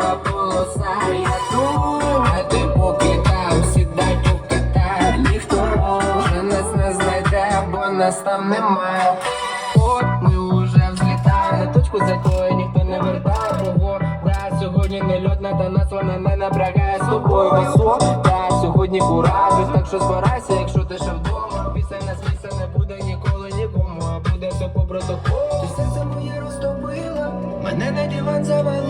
біла полоса, я тут, а ти покидав, сідай покатай, ніхто вже нас не знайде, бо нас там немає. От ми уже взлітали, точку за тою ніхто не вертає погода. Сьогодні не льотна, та нас вона не напрягає з тобою висока. Сьогодні куражусь, так що збирайся, якщо ти ще вдома. Пісень нас місця не буде ніколи нікому, а буде все по протоколу. Ти серце моє розтопила, мене на диван завалила,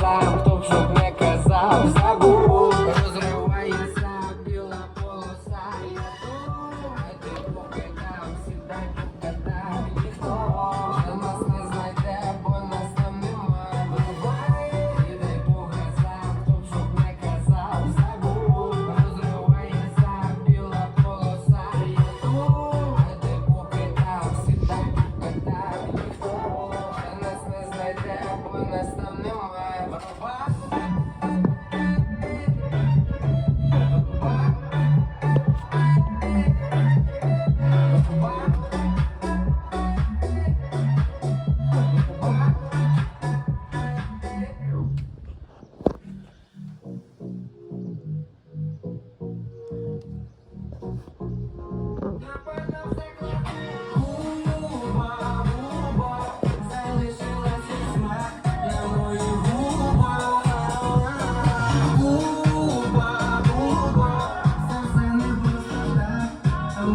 Я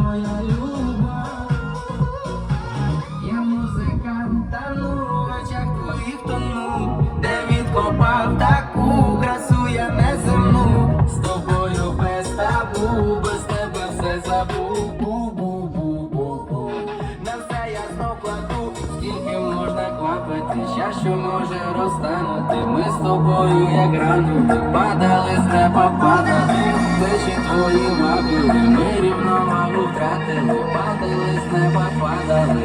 музикант, в очах твоїх тону, де відкопав таку красу я неземну. З тобою без табу, без тебе все забув. Бу-бу-бу-бу-бу. Я знов скільки можна квапити, ща що може розтанути. Ми з тобою як ранути, падали з неба, падали, плечі твої вабили, ми рівновагу втратили, падали з неба, падали.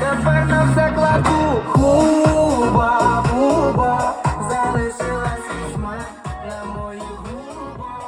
Тепер на все кладу, хуба, буба, залишилась вісьма на моїх губах.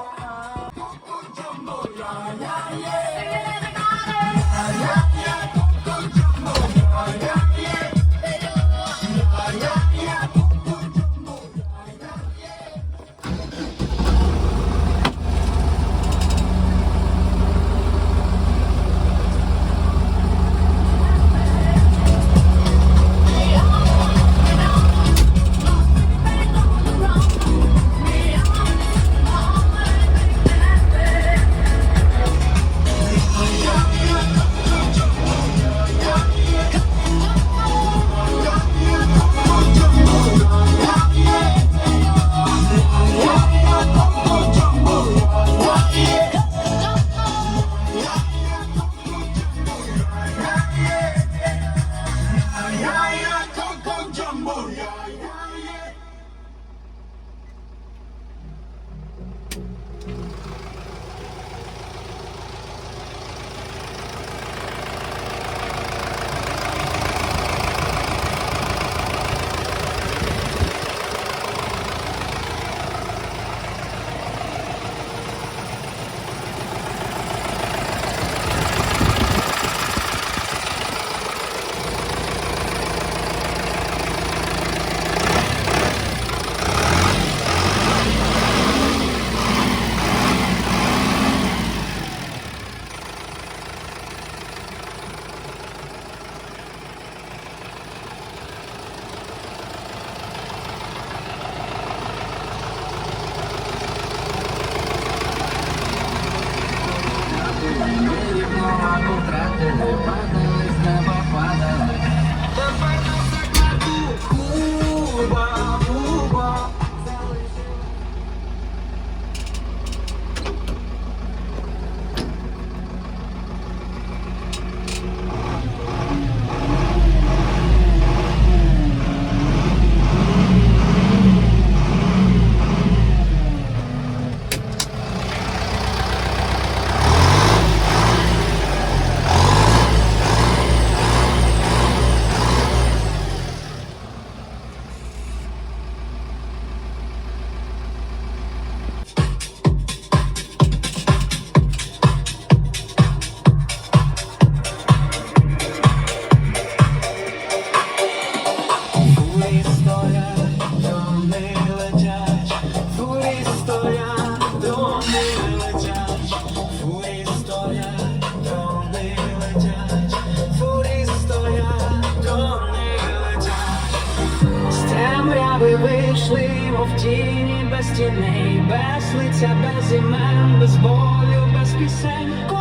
Рівновагу втратили, падали мов тіні без тіней, без лиця, без імен, без болю, без пісень.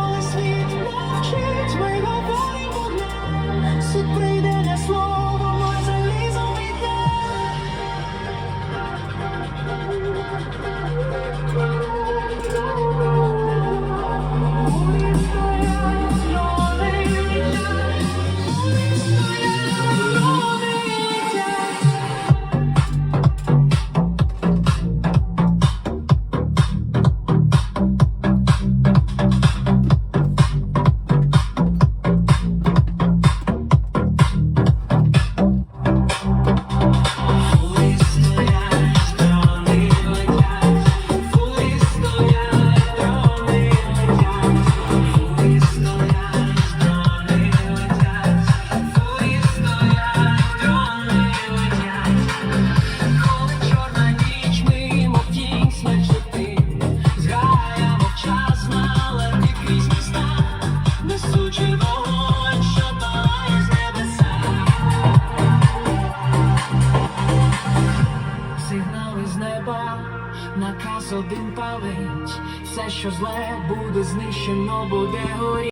Все, що зле буде знищено, буде горіти.